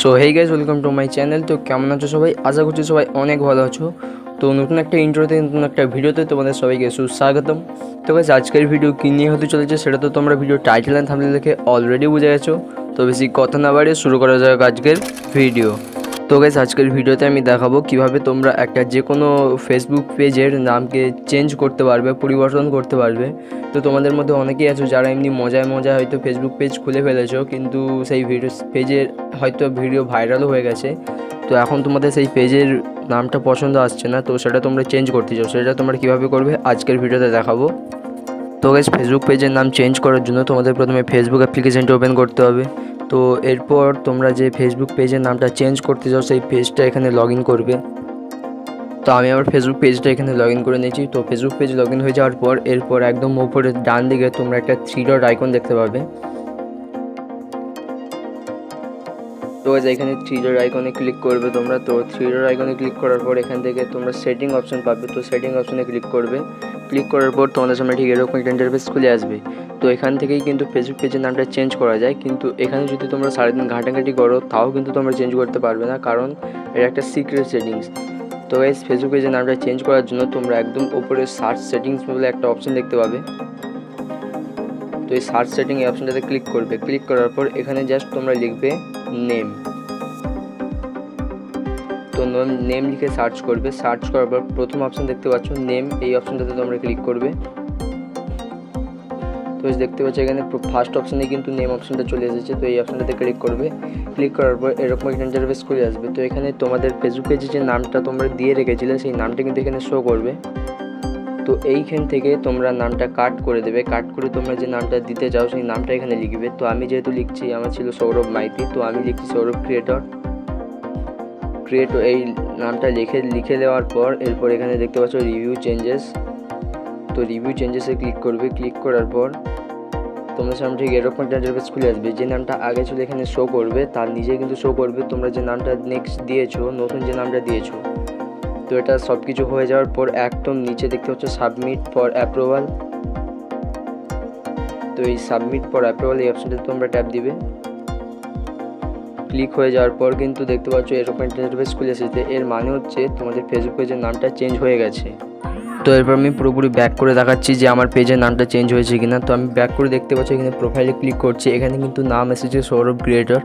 So hey guys welcome to my channel তো কেমন আছো সবাই? আশা করছি সবাই অনেক ভালো আছো। তো নতুন একটা ইন্ট্রোতে নতুন একটা ভিডিওতে তোমাদের সবাইকে সুস্বাগতম। তো গাইজ আজকের ভিডিও কী নিয়ে হতে চলেছে সেটা তো তোমরা ভিডিও টাইটেল অ্যান্ড থামলে দেখে অলরেডি বুঝে গেছো। তো বেশি কথা না বাড়িয়ে শুরু করা যাক আজকের ভিডিও তো গাইজ আজকের ভিডিওতে আমি দেখাবো কীভাবে তোমরা একটা যে কোনো ফেসবুক পেজের নামকে চেঞ্জ করতে পারবে, পরিবর্তন করতে পারবে। তো তোমাদের মধ্যে অনেকেই আছো যারা এমনি মজায় মজায় হয়তো ফেসবুক পেজ খুলে ফেলেছো, কিন্তু সেই ভিডিও পেজের হয়তো ভিডিও ভাইরালও হয়ে গেছে। তো এখন তোমাদের সেই পেজের নামটা পছন্দ আসছে না, তো সেটা তোমরা চেঞ্জ করতে চাও। সেটা তোমরা কীভাবে করবে আজকের ভিডিওতে দেখাবো। তো গাইজ ফেসবুক পেজের নাম চেঞ্জ করার জন্য তোমাদের প্রথমে ফেসবুক অ্যাপ্লিকেশনটা ওপেন করতে হবে। তো এরপর তোমরা যে ফেসবুক পেজের নামটা চেঞ্জ করতে চাও সেই পেজটা এখানে লগ করবে। তো আমি আমার ফেসবুক পেজটা এখানে লগ ইন করে নিয়েছি। তো ফেসবুক পেজ লগ ইন হয়ে যাওয়ার পর এরপর একদম উপরে ডান দিকে তোমরা একটা থ্রি ডট আইকন দেখতে পাবে। তো এখানে থ্রি ডট আইকনে ক্লিক করবে তোমরা। তো থ্রি ডট আইকনে ক্লিক করার পর এখান থেকে তোমরা সেটিং অপশন পাবে। তো সেটিং অপশনে ক্লিক করবে। ক্লিক করার পর তোমাদের সামনে ঠিক এরকম একটা ইন্টারফেস খুলে আসবে। তো এখান থেকেই কিন্তু ফেসবুক পেজের নামটা চেঞ্জ করা যায়। কিন্তু এখানে যদি তোমরা সারাদিন ঘাঁটাঘাঁটি করো, তাও কিন্তু তোমরা চেঞ্জ করতে পারবে না। কারণ এটা একটা সিক্রেট সেটিংস তো গাইজ ফেসবুক পেজের নামটা চেঞ্জ করার জন্য তোমরা একদম উপরে সার্চ সেটিংস বলে একটা অপশন দেখতে পাবে। তো এই সার্চ সেটিং এই অপশনটাতে ক্লিক করবে। ক্লিক করার পর এখানে জাস্ট তোমরা লিখবে নেম তো নেম লিখে সার্চ করবে। সার্চ করার পর প্রথম অপশন দেখতে পাচ্ছ নেম এই অপশনটাতে তোমরা ক্লিক করবে। তো দেখতে পাচ্ছ এখানে ফার্স্ট অপশনে কিন্তু নেম অপশনটা চলে এসেছে, তো এই অপশনটাতে ক্লিক করবে। ক্লিক করার পর এরকম ইন্টারফেস খুলে আসবে। তো এখানে তোমাদের ফেসবুক পেজে যে নামটা তোমরা দিয়ে রেখেছিলে, সেই নামটা কিন্তু এখানে শো করবে। তো এইখান থেকে তোমরা নামটা কাট করে দেবে। কাট করে তোমরা যে নামটা দিতে চাও, সেই নামটা এখানে লিখবে। তো আমি যেহেতু লিখছি, আমার ছিল সৌরভ মাইতি, তো আমি লিখছি সৌরভ ক্রিয়েটর ক্রিয়েট এই নামটা লিখে লিখে দেওয়ার পর এরপর এখানে দেখতে পাচ্ছ রিভিউ চেঞ্জেস তো রিভিউ চেঞ্জেসে ক্লিক করবে। ক্লিক করার পর তোমাদের সামনে ঠিক এরকম একটা ইন্টারফেস খুলে আসবে। যে নামটা আগে ছিল এখানে শো করবে, তার নিজে কিন্তু শো করবে। তোমরা যে নামটা নেক্সট দিয়েছ, নতুন যে নামটা দিয়েছ, তো এটা সব কিছু হয়ে যাওয়ার পর একদম নিচে দেখতে পাচ্ছ সাবমিট ফর অ্যাপ্রুভাল তো এই সাবমিট ফর অ্যাপ্রুভাল এই অপশনটাতে তোমরা ট্যাপ দিবে। ক্লিক হয়ে যাওয়ার পর কিন্তু দেখতে পাচ্ছ এরকম একটা ইন্টারফেস খুলে এসেছে। এর মানে হচ্ছে তোমাদের ফেসবুক পেজের নামটা চেঞ্জ হয়ে গেছে। তো এরপর আমি পুরোপুরি ব্যাক করে দেখাচ্ছি যে আমার পেজের নামটা চেঞ্জ হয়েছে কিনা। তো আমি ব্যাক করে দেখতে পাচ্ছি এখানে প্রোফাইলে ক্লিক করছি। এখানে কিন্তু নাম এসেছে সৌরভ ক্রিয়েটর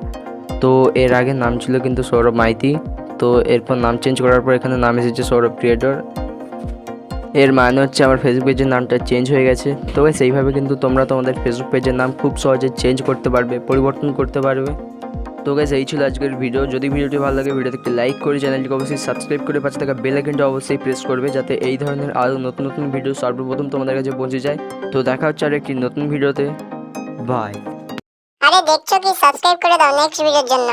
তো এর আগে নাম ছিল কিন্তু সৌরভ মাইতি। তো এরপর নাম চেঞ্জ করার পর এখানে নাম এসেছে সৌরভ ক্রিয়েটর এর মানে হচ্ছে আমার ফেসবুক পেজের নামটা চেঞ্জ হয়ে গেছে। তো guys, সেইভাবে কিন্তু তোমরা তোমাদের ফেসবুক পেজের নাম খুব সহজে চেঞ্জ করতে পারবে পরিবর্তন করতে পারবে। তো গাইজ এই ছিল আজকের ভিডিও যদি ভিডিওটি ভালো লাগে ভিডিওতে একটি লাইক করে চ্যানেলটিকে অবশ্যই সাবস্ক্রাইব করে পাশে থাকা বেল আইকনটা অবশ্যই প্রেস করবে, যাতে এই ধরনের আরও নতুন নতুন ভিডিও সর্বপ্রথম তোমাদের কাছে পৌঁছে যায়। তো দেখা হচ্ছে আর একটি নতুন ভিডিওতে বাই আরে দেখছ কি? সাবস্ক্রাইব করে দাও নেক্সট ভিডিওর জন্য।